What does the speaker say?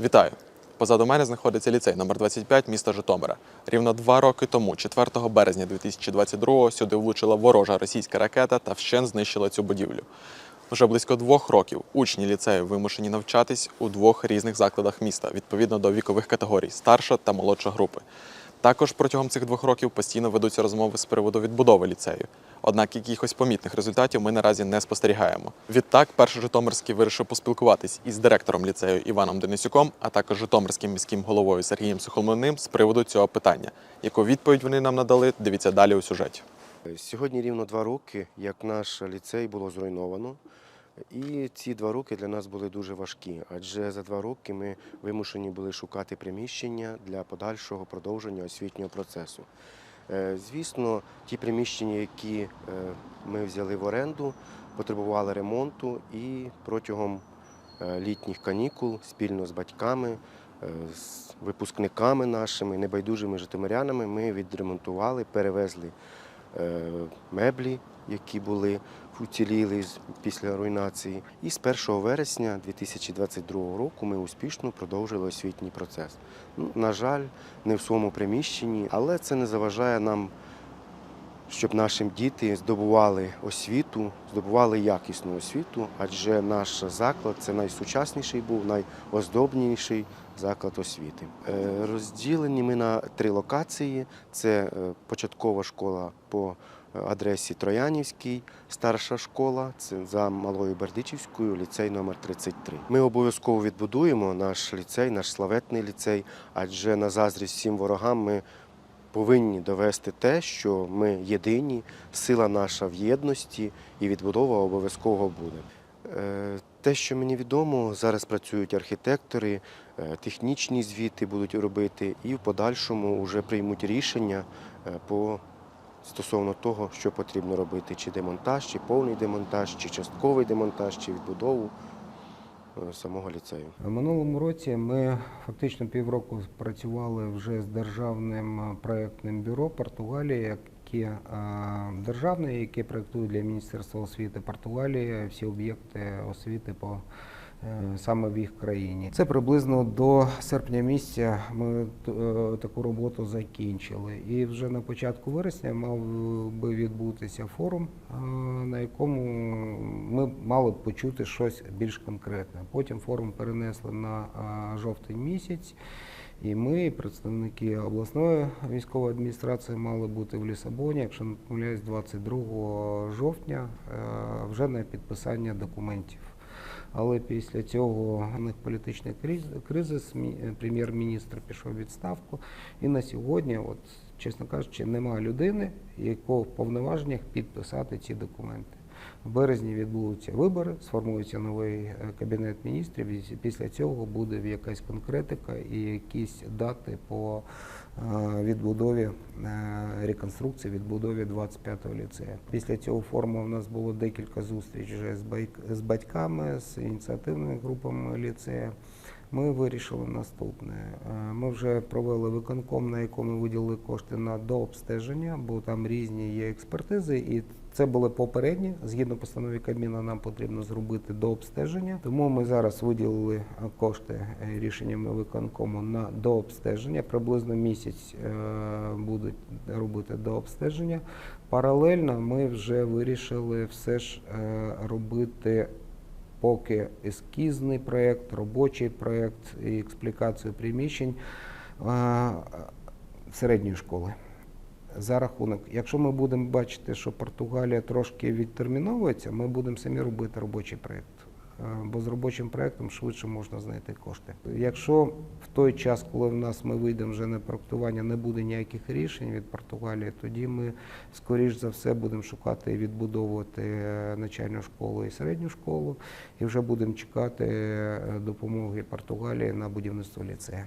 Вітаю! Позаду мене знаходиться ліцей номер 25 міста Житомира. Рівно два роки тому, 4 березня 2022-го, сюди влучила ворожа російська ракета та вщен знищила цю будівлю. Вже близько двох років учні ліцею вимушені навчатись у двох різних закладах міста відповідно до вікових категорій старша та молодша групи. Також протягом цих двох років постійно ведуться розмови з приводу відбудови ліцею. Однак якихось помітних результатів ми наразі не спостерігаємо. Відтак, перший Житомирський вирішив поспілкуватись із директором ліцею Іваном Денисюком, а також Житомирським міським головою Сергієм Сухомлиним з приводу цього питання. Яку відповідь вони нам надали, дивіться далі у сюжеті. Сьогодні рівно два роки, як наш ліцей було зруйновано. І ці два роки для нас були дуже важкі, адже за два роки ми вимушені були шукати приміщення для подальшого продовження освітнього процесу. Е, Звісно, ті приміщення, які е, ми взяли в оренду, потребували ремонту, і протягом е, літніх канікул спільно з батьками, з випускниками нашими, небайдужими житомирянами ми відремонтували, перевезли меблі, які були уціліли після руйнації. І з 1 вересня 2022 року ми успішно продовжили освітній процес. Ну, на жаль, не в своєму приміщенні, але це не заважає нам, щоб наші діти здобували освіту, здобували якісну освіту, адже наш заклад це найсучасніший був, найоздобніший заклад освіти. Е, Розділені ми на три локації: це е, початкова школа по адресі Троянівський, старша школа, це за Малою Бердичівською, ліцей номер 33. Ми обов'язково відбудуємо наш ліцей, наш славетний ліцей, адже на заздрість всім ворогам ми повинні довести те, що ми єдині, сила наша в єдності і відбудова обов'язково буде. Е, Те, що мені відомо, зараз працюють архітектори, е, технічні звіти будуть робити, і в подальшому вже приймуть рішення е, по стосовно того, що потрібно робити: чи демонтаж, чи повний демонтаж, чи частковий демонтаж, чи відбудову е, самого ліцею. Минулому році ми фактично півроку працювали вже з державним е, проєктним бюро Португалії, яке е, державне, яке проєктує для Міністерства освіти Португалії всі об'єкти освіти по саме в їх країні. Це приблизно до серпня місяця ми е, таку роботу закінчили. І вже на початку вересня мав би відбутися форум, е, на якому ми мали б почути щось більш конкретне. Потім форум перенесли на е, жовтень місяць. І ми, представники обласної військової адміністрації, мали бути в Лісабоні, якщо не помиляюсь, 22 жовтня е, вже на підписання документів. Але після цього у них політичний кризис, прем'єр-міністр пішов у відставку. І на сьогодні, от, чесно кажучи, немає людини, якого в повноваженнях підписати ці документи. В березні відбудуться вибори, сформується новий е, кабінет міністрів. І після цього буде якась конкретика і якісь дати по е, відбудові е, реконструкції, відбудові 25-го ліцею. Після цього форуму в нас було декілька зустрічей вже з батьками, з ініціативними групами ліцею. Ми вирішили наступне. Е, Ми вже провели виконком, на якому виділили кошти на дообстеження, бо там різні є експертизи, і це були попередні. Згідно постанови Кабміна, нам потрібно зробити дообстеження. Тому ми зараз виділили е, кошти е, рішеннями виконкому на дообстеження. Приблизно місяць будуть робити дообстеження. Паралельно ми вже вирішили все ж робити поки ескізний проєкт, робочий проєкт і експлікацію приміщень середньої школи. За рахунок, якщо ми будемо бачити, що Португалія трошки відтерміновується, ми будемо самі робити робочий проєкт. Е, Бо з робочим проєктом швидше можна знайти кошти. Якщо в той час, коли в нас ми вийдемо вже на проектування, не буде ніяких рішень від Португалії, тоді ми скоріш за все будемо шукати і відбудовувати е, начальну школу і середню школу, і вже будемо чекати е, допомоги Португалії на будівництво ліцею.